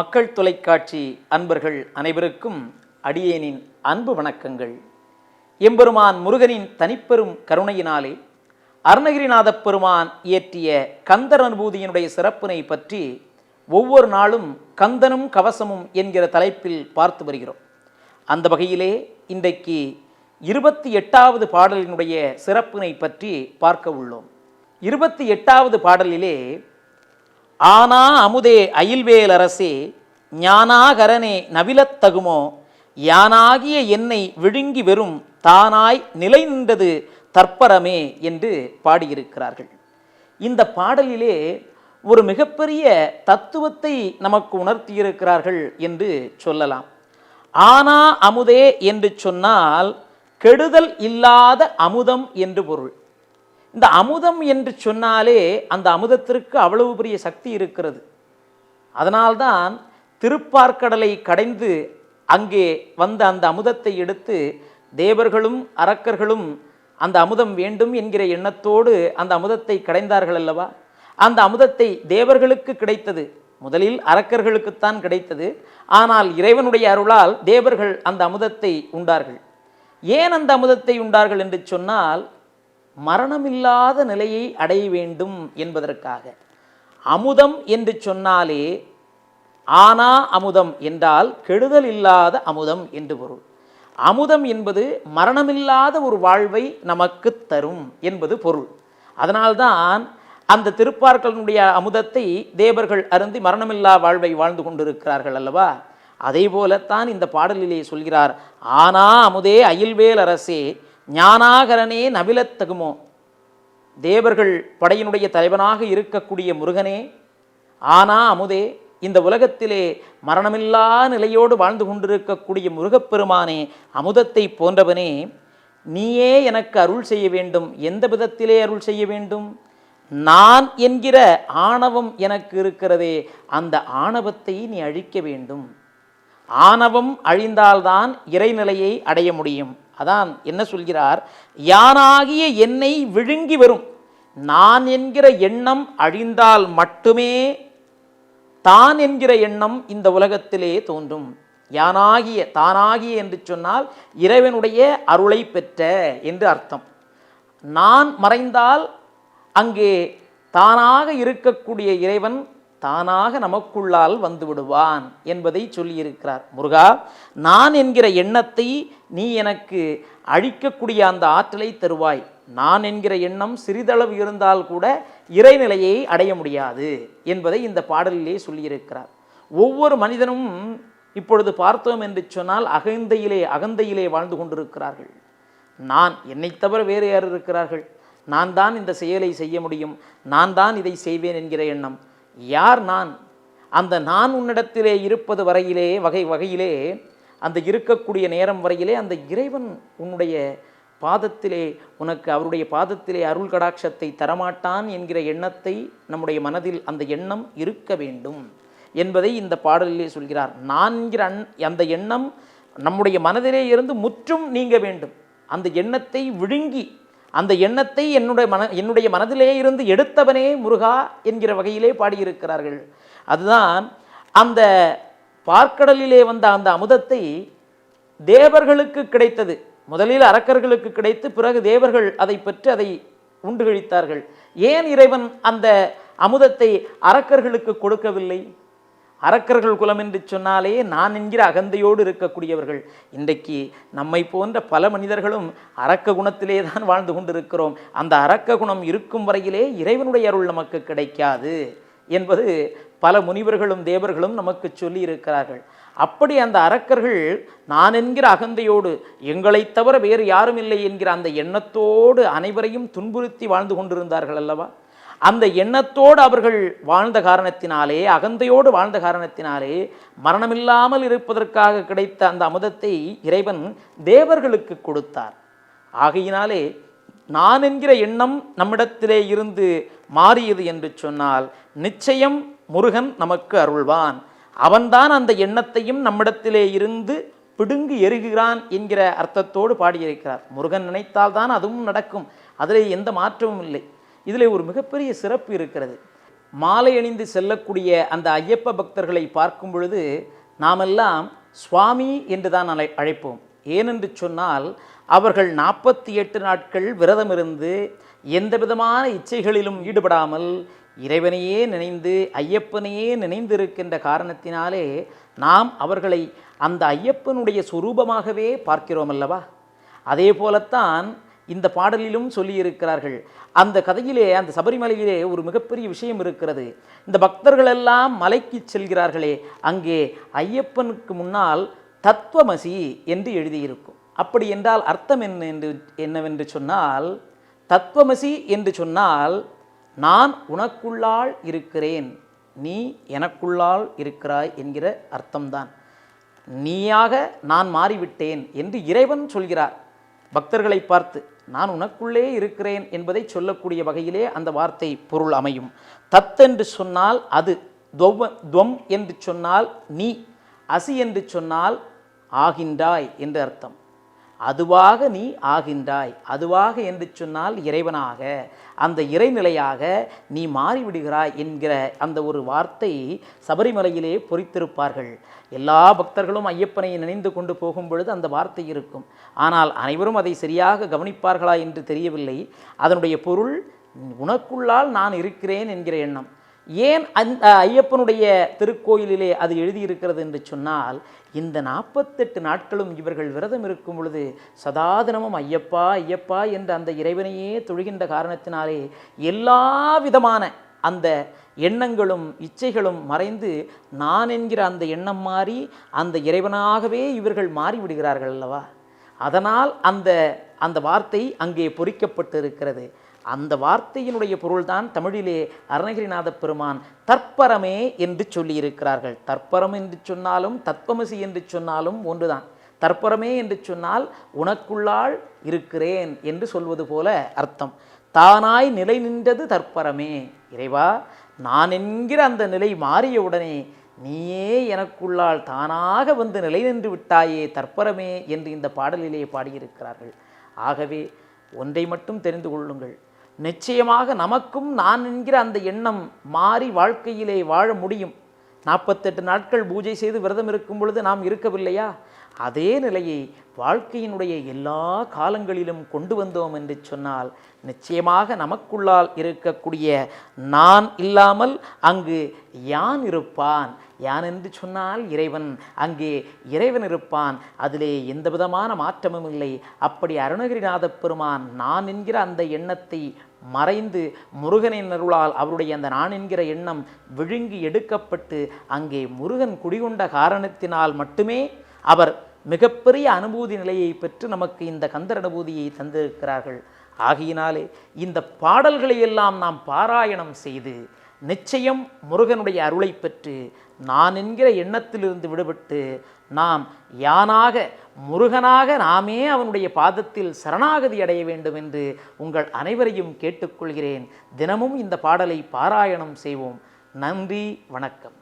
மக்கள் தொலைக்காட்சி அன்பர்கள் அனைவருக்கும் அடியேனின் அன்பு வணக்கங்கள். எம்பெருமான் முருகனின் தனிப்பெரும் கருணையினாலே அருணகிரிநாதப் பெருமான் இயற்றிய கந்தர் அனுபூதியினுடைய சிறப்பினை பற்றி ஒவ்வொரு நாளும் கந்தனும் கவசமும் என்கிற தலைப்பில் பார்த்து வருகிறோம். அந்த வகையிலே இன்றைக்கு இருபத்தி எட்டாவது பாடலினுடைய சிறப்பினை பற்றி பார்க்க உள்ளோம். இருபத்தி எட்டாவது பாடலிலே ஆனா அமுதே அயில்வேல் அரசே ஞானாகரனே நவிலத்தகுமோ? யானாகிய என்னை விழுங்கி வெறும் தானாய் நிலை நின்றது தற்பரமே என்று பாடியிருக்கிறார்கள். இந்த பாடலிலே ஒரு மிகப்பெரிய தத்துவத்தை நமக்கு உணர்த்தியிருக்கிறார்கள் என்று சொல்லலாம். ஆனா அமுதே என்று சொன்னால் கெடுதல் இல்லாத அமுதம் என்று பொருள். இந்த அமுதம் என்று சொன்னாலே அந்த அமுதத்திற்கு அவ்வளவு பெரிய சக்தி இருக்கிறது. அதனால்தான் திருப்பார்க்கடலை கடைந்து அங்கே வந்த அந்த அமுதத்தை எடுத்து தேவர்களும் அரக்கர்களும் அந்த அமுதம் வேண்டும் என்கிற எண்ணத்தோடு அந்த அமுதத்தை கடைந்தார்கள் அல்லவா? அந்த அமுதத்தை தேவர்களுக்கு கிடைத்தது. முதலில் அரக்கர்களுக்குத்தான் கிடைத்தது. ஆனால் இறைவனுடைய அருளால் தேவர்கள் அந்த அமுதத்தை உண்டார்கள். ஏன் அந்த அமுதத்தை உண்டார்கள் என்று சொன்னால் மரணமில்லாத நிலையை அடைய வேண்டும் என்பதற்காக. அமுதம் என்று சொன்னாலே ஆனா அமுதம் என்றால் கெடுதல் இல்லாத அமுதம் என்று பொருள். அமுதம் என்பது மரணமில்லாத ஒரு வாழ்வை நமக்கு தரும் என்பது பொருள். அதனால்தான் அந்த திருப்பார்களினுடைய அமுதத்தை தேவர்கள் அருந்தி மரணமில்லா வாழ்வை வாழ்ந்து கொண்டிருக்கிறார்கள் அல்லவா? அதே போலத்தான் இந்த பாடலிலே சொல்கிறார் ஆனா அமுதே அயில்வேல் அரசே ஞானாகரனே நவிலத்தகுமோ தேவர்கள் படையினுடைய தலைவனாக இருக்கக்கூடிய முருகனே ஆனா அமுதே இந்த உலகத்திலே மரணமில்லா நிலையோடு வாழ்ந்து கொண்டிருக்கக்கூடிய முருகப்பெருமானே அமுதத்தை போன்றவனே நீயே எனக்கு அருள் செய்ய வேண்டும். எந்த விதத்திலே அருள் செய்ய வேண்டும்? நான் என்கிற ஆணவம் எனக்கு இருக்கிறதே அந்த ஆணவத்தை நீ அழிக்க வேண்டும். ஆணவம் அழிந்தால்தான் இறைநிலையை அடைய முடியும். அதான் என்ன சொல்கிறார்? யானாகிய என்னை விழுங்கி வரும். நான் என்கிற எண்ணம் அழிந்தால் மட்டுமே தான் என்கிற எண்ணம் இந்த உலகத்திலே தோன்றும். யானாகிய தானாகிய என்று சொன்னால் இறைவனுடைய அருளை பெற்ற என்று அர்த்தம். நான் மறைந்தால் அங்கே தானாக இருக்கக்கூடிய இறைவன் தானாக நமக்குள்ளால் வந்து விடுவான் என்பதை சொல்லியிருக்கிறார். முருகா நான் என்கிற எண்ணத்தை நீ எனக்கு அழிக்கக்கூடிய அந்த ஆற்றலை தருவாய். நான் என்கிற எண்ணம் சிறிதளவு இருந்தால் கூட இறைநிலையை அடைய முடியாது என்பதை இந்த பாடலிலே சொல்லியிருக்கிறார். ஒவ்வொரு மனிதனும் இப்பொழுது பார்த்தோம் என்று சொன்னால் அகந்தையிலே அகந்தையிலே வாழ்ந்து கொண்டிருக்கிறார்கள். நான் என்னை தவிர வேறு யார் இருக்கிறார்கள்? நான் தான் இந்த செயலை செய்ய முடியும். நான் தான் இதை செய்வேன் என்கிற எண்ணம். யார் நான்? அந்த நான் உன்னிடத்திலே இருப்பது வரையிலே வகை வகையிலே அந்த இருக்கக்கூடிய நேரம் வரையிலே அந்த இறைவன் உன்னுடைய பாதத்திலே உனக்கு அவருடைய பாதத்திலே அருள் கடாட்சத்தை தரமாட்டான் என்கிற எண்ணத்தை நம்முடைய மனதில் அந்த எண்ணம் இருக்க வேண்டும் என்பதை இந்த பாடலிலே சொல்கிறார். நான் என்கிற அன் அந்த எண்ணம் நம்முடைய மனதிலே இருந்து முற்றும் நீங்க வேண்டும். அந்த எண்ணத்தை விழுங்கி அந்த எண்ணத்தை என்னுடைய மன என்னுடைய மனதிலே இருந்து எடுத்தவனே முருகா என்கிற வகையிலே பாடியிருக்கிறார்கள். அதுதான் அந்த பார்க்கடலிலே வந்த அந்த அமுதத்தை தேவர்களுக்கு கிடைத்தது. முதலில் அரக்கர்களுக்கு கிடைத்து பிறகு தேவர்கள் அதை பெற்று அதை உண்டு கழித்தார்கள் ஏன் இறைவன் அந்த அமுதத்தை அரக்கர்களுக்கு கொடுக்கவில்லை? அரக்கர்கள் குலம் என்று சொன்னாலே நான் என்கிற அகந்தையோடு இருக்கக்கூடியவர்கள். இன்றைக்கு நம்மை போன்ற பல மனிதர்களும் அரக்க குணத்திலே தான் வாழ்ந்து கொண்டிருக்கிறோம். அந்த அரக்க குணம் இருக்கும் வரையிலே இறைவனுடைய அருள் நமக்கு கிடைக்காது என்பது பல முனிவர்களும் தேவர்களும் நமக்கு சொல்லி இருக்கிறார்கள் அப்படி அந்த அரக்கர்கள் நான் என்கிற அகந்தையோடு எங்களைத் தவிர வேறு யாரும் இல்லை என்கிற அந்த எண்ணத்தோடு அனைவரையும் துன்புறுத்தி வாழ்ந்து கொண்டிருந்தார்கள் அல்லவா? அந்த எண்ணத்தோடு அவர்கள் வாழ்ந்த காரணத்தினாலே அகந்தையோடு வாழ்ந்த காரணத்தினாலே மரணமில்லாமல் இருப்பதற்காக கிடைத்த அந்த அமுதத்தை இறைவன் தேவர்களுக்கு கொடுத்தார். ஆகையினாலே நான் என்கிற எண்ணம் நம்மிடத்திலே இருந்து மாறியது என்று சொன்னால் நிச்சயம் முருகன் நமக்கு அருள்வான். அவன்தான் அந்த எண்ணத்தையும் நம்மிடத்திலே இருந்து பிடுங்கி எருகிறான் என்கிற அர்த்தத்தோடு பாடியிருக்கிறார். முருகன் நினைத்தால்தான் அதுவும் நடக்கும். அதில் எந்த மாற்றமும் இல்லை. இதில் ஒரு மிகப்பெரிய சிறப்பு இருக்கிறது. மாலை அணிந்து செல்லக்கூடிய அந்த ஐயப்ப பக்தர்களை பார்க்கும் பொழுது நாமெல்லாம் சுவாமி என்று தான் அழை அழைப்போம். ஏனென்று சொன்னால் அவர்கள் நாற்பத்தி எட்டு நாட்கள் விரதம் இருந்து எந்த விதமான இச்சைகளிலும் ஈடுபடாமல் இறைவனையே நினைந்து ஐயப்பனையே நினைந்திருக்கின்ற காரணத்தினாலே நாம் அவர்களை அந்த ஐயப்பனுடைய சுரூபமாகவே பார்க்கிறோம் அல்லவா? அதே போலத்தான் இந்த பாடலிலும் சொல்லியிருக்கிறார்கள். அந்த கதையிலே அந்த சபரிமலையிலே ஒரு மிகப்பெரிய விஷயம் இருக்கிறது. இந்த பக்தர்களெல்லாம் மலைக்கு செல்கிறார்களே அங்கே ஐயப்பனுக்கு முன்னால் தத்துவமசி என்று எழுதியிருக்கும். அப்படி என்றால் அர்த்தம் என்ன என்று என்னவென்று சொன்னால் தத்துவமசி என்று சொன்னால் நான் உனக்குள்ளால் இருக்கிறேன் நீ எனக்குள்ளால் இருக்கிறாய் என்கிற அர்த்தம்தான். நீயாக நான் மாறிவிட்டேன் என்று இறைவன் சொல்கிறார். பக்தர்களை பார்த்து நான் உனக்குள்ளே இருக்கிறேன் என்பதை சொல்லக்கூடிய வகையிலே அந்த வார்த்தை பொருள் அமையும். தத் என்று சொன்னால் அது துவம் என்று சொன்னால் நீ அசி என்று சொன்னால் ஆகின்றாய் என்று அர்த்தம். அதுவாக நீ ஆகின்றாய். அதுவாக என்று சொன்னால் இறைவனாக அந்த இறைநிலையாக நீ மாறிவிடுகிறாய் என்கிற அந்த ஒரு வார்த்தை சபரிமலையிலே பொறித்திருப்பார்கள். எல்லா பக்தர்களும் ஐயப்பனை நினைந்து கொண்டு போகும் பொழுது அந்த வார்த்தை இருக்கும். ஆனால் அனைவரும் அதை சரியாக கவனிப்பார்களா என்று தெரியவில்லை. அதனுடைய பொருள் உனக்குள்ளால் நான் இருக்கிறேன் என்கிற எண்ணம். ஏன் அந்த ஐயப்பனுடைய திருக்கோயிலிலே அது எழுதியிருக்கிறது என்று சொன்னால் இந்த நாற்பத்தெட்டு நாட்களும் இவர்கள் விரதம் இருக்கும் பொழுது சதாதினமும் ஐயப்பா ஐயப்பா என்ற அந்த இறைவனையே தொழுகின்ற காரணத்தினாலே எல்லா விதமான அந்த எண்ணங்களும் இச்சைகளும் மறைந்து நான் என்கிற அந்த எண்ணம் மாறி அந்த இறைவனாகவே இவர்கள் மாறிவிடுகிறார்கள் அல்லவா? அதனால் அந்த அந்த வார்த்தை அங்கே பொறிக்கப்பட்டு இருக்கிறது அந்த வார்த்தையினுடைய பொருள்தான் தமிழிலே அருணகிரிநாத பெருமான் தற்பரமே என்று சொல்லியிருக்கிறார்கள். தற்பரம் என்று சொன்னாலும் தத்வமசி என்று சொன்னாலும் ஒன்றுதான். தற்பரமே என்று சொன்னால் உனக்குள்ளால் இருக்கிறேன் என்று சொல்வது போல அர்த்தம். தானாய் நிலை நின்றது தற்பரமே. இறைவா நான் என்கிற அந்த நிலை மாறியவுடனே நீயே எனக்குள்ளால் தானாக வந்து நிலை நின்று விட்டாயே தற்பரமே என்று இந்த பாடலிலே பாடியிருக்கிறார்கள். ஆகவே ஒன்றை மட்டும் தெரிந்து கொள்ளுங்கள். நிச்சயமாக நமக்கும் நான் என்கிற அந்த எண்ணம் மாறி வாழ்க்கையிலே வாழ முடியும். நாற்பத்தெட்டு நாட்கள் பூஜை செய்து விரதம் இருக்கும் பொழுது நாம் இருக்கவில்லையா? அதே நிலையை வாழ்க்கையினுடைய எல்லா காலங்களிலும் கொண்டு வந்தோம் என்று சொன்னால் நிச்சயமாக நமக்குள்ளால் இருக்கக்கூடிய நான் இல்லாமல் அங்கு யான் இருப்பான்? யான் என்று சொன்னால் இறைவன். அங்கே இறைவன் இருப்பான். அதிலே எந்த விதமான மாற்றமும் இல்லை. அப்படி அருணகிரிநாத பெருமான் நான் என்கிற அந்த எண்ணத்தை மறைந்து முருகனின் அருளால் அவருடைய அந்த நான் என்கிற எண்ணம் விழுங்கி எடுக்கப்பட்டு அங்கே முருகன் குடிகொண்ட காரணத்தினால் மட்டுமே அவர் மிகப்பெரிய அனுபூதி நிலையை பெற்று நமக்கு இந்த கந்தர் அனுபூதியை தந்திருக்கிறார்கள். ஆகையினாலே இந்த பாடல்களை எல்லாம் நாம் பாராயணம் செய்து நிச்சயம் முருகனுடைய அருளை பெற்று நான் என்கிற எண்ணத்திலிருந்து விடுபட்டு நாம் யானாக முருகனாக நாமே அவனுடைய பாதத்தில் சரணாகதி அடைய வேண்டும் என்று உங்கள் அனைவரையும் கேட்டுக்கொள்கிறேன். தினமும் இந்த பாடலை பாராயணம் செய்வோம். நன்றி வணக்கம்.